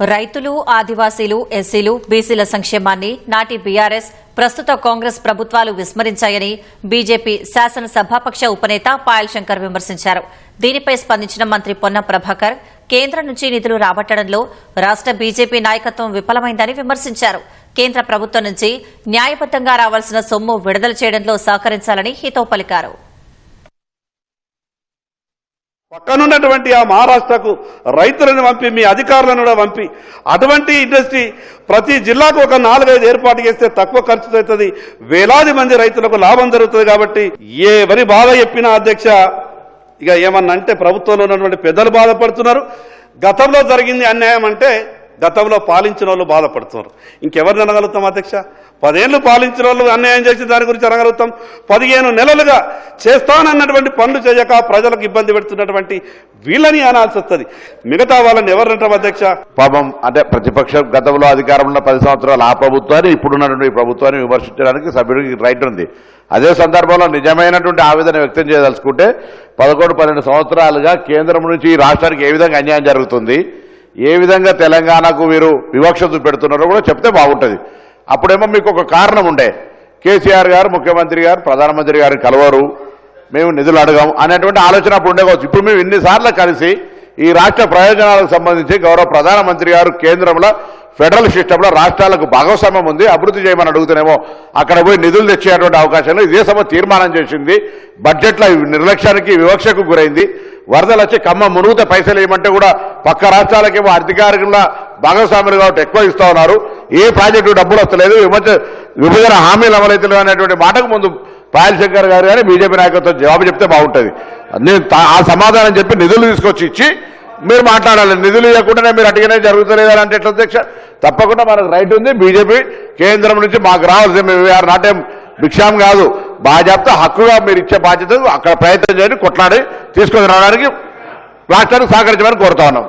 రైతులు ఆదివాసీలు ఎస్సీలు బీసీల సంక్షేమాన్ని నాటి బీఆర్ఎస్ ప్రస్తుత కాంగ్రెస్ ప్రభుత్వాలు విస్మరించాయని బీజేపీ శాసనసభాపక్ష ఉపనేత పాయల్ శంకర్ విమర్శించారు. దీనిపై స్పందించిన మంత్రి పొన్న ప్రభాకర్ కేంద్రం నుంచి నిధులు రాబట్టడంలో రాష్ట బీజేపీ నాయకత్వం విఫలమైందని విమర్శించారు. కేంద్ర ప్రభుత్వం నుంచి న్యాయబద్దంగా రావాల్సిన సొమ్ము విడుదల చేయడంలో సహకరించాలని హితవు పలికారు. పక్కనున్నటువంటి ఆ మహారాష్ట్రకు రైతులను పంపి మీ అధికారులను కూడా పంపి అటువంటి ఇండస్ట్రీ ప్రతి జిల్లాకు ఒక నాలుగైదు ఏర్పాటు చేస్తే తక్కువ ఖర్చుతో అవుతుంది. వేలాది మంది రైతులకు లాభం జరుగుతుంది కాబట్టి ఏ వరి బాధ చెప్పినా అధ్యక్ష ఇక ఏమన్నా అంటే ప్రభుత్వంలో ఉన్నటువంటి పెద్దలు బాధపడుతున్నారు. గతంలో జరిగింది అన్యాయం అంటే గతంలో పాలించిన వాళ్ళు బాధపడుతున్నారు. ఇంకెవరిని అనగలుగుతాం అధ్యక్ష? పదేళ్ళు పాలించిన వాళ్ళు అన్యాయం చేసిన దాని గురించి అనగలుగుతాం. పదిహేను నెలలుగా చేస్తానన్నటువంటి పనులు చేయక ప్రజలకు ఇబ్బంది పెడుతున్నటువంటి వీళ్ళని అనాల్సి వస్తుంది. మిగతా వాళ్ళని ఎవరంటాం అధ్యక్ష? పాపం అంటే ప్రతిపక్ష గతంలో అధికారంలో ఉన్న పది సంవత్సరాలు ఆ ప్రభుత్వాన్ని ఇప్పుడున్నటువంటి ప్రభుత్వాన్ని విమర్శించడానికి సభ్యుడికి రైట్ ఉంది. అదే సందర్భంలో నిజమైనటువంటి ఆవేదన వ్యక్తం చేయదలుచుకుంటే పదకొండు పన్నెండు సంవత్సరాలుగా కేంద్రం నుంచి రాష్ట్రానికి ఏ విధంగా అన్యాయం జరుగుతుంది? ఏ విధంగా తెలంగాణకు మీరు వివక్ష చూపెడుతున్నారో కూడా చెప్తే బాగుంటుంది. అప్పుడేమో మీకు ఒక కారణం ఉండే. కేసీఆర్ గారు ముఖ్యమంత్రి గారు ప్రధానమంత్రి గారు కలవరు. మేము నిధులు అడగాము అనేటువంటి ఆలోచన అప్పుడు ఉండేవచ్చు ఇప్పుడు మేము ఇన్నిసార్లు కలిసి ఈ రాష్ట్ర ప్రయోజనాలకు సంబంధించి గౌరవ ప్రధానమంత్రి గారు కేంద్రంలో ఫెడరల్ సిస్టంలో రాష్ట్రాలకు భాగస్వామ్యం ఉంది. అభివృద్ధి చేయమని అడుగుతున్నామో అక్కడ పోయి నిధులు తెచ్చేటువంటి అవకాశంలో ఇదే సభ తీర్మానం చేసింది. బడ్జెట్లో నిర్లక్ష్యానికి వివక్షకు గురైంది. వరదలు వచ్చి కమ్మ మునుగుతే పైసలు ఇవ్వమంటే కూడా పక్క రాష్ట్రాలకేమో అధికారికంగా భాగస్వాములు కాబట్టి ఎక్కువ ఇస్తా ఉన్నారు. ఏ ప్రాజెక్టు డబ్బులు వస్తలేదు. విమర్శ- విభజన హామీలు అమలైతలేవు అనేటువంటి మాటకు ముందు పాయల్ శంకర్ గారు కానీ బీజేపీ నాయకత్వం జవాబు చెప్తే బాగుంటుంది. నేను తా- ఆ సమాధానం చెప్పి నిధులు తీసుకొచ్చి ఇచ్చి మీరు మాట్లాడాలి. నిధులు ఇవ్వకుండానే మీరు అడిగినా జరుగుతలేదని అంటే ఎట్లా అధ్యక్ష? తప్పకుండా మనకు రైట్ ఉంది. బీజేపీ కేంద్రం నుంచి మాకు రావాల్సి మేము వీఆర్ నాట్ ఏం భిక్షాం కాదు. బాధ్యత హక్కుగా మీరు ఇచ్చే బాధ్యత అక్కడ ప్రయత్నం చేయండి కొట్లాడి. తీసుకొని రావడానికి రాష్ట్రానికి సహకరించమని కోరుతా ఉన్నాం.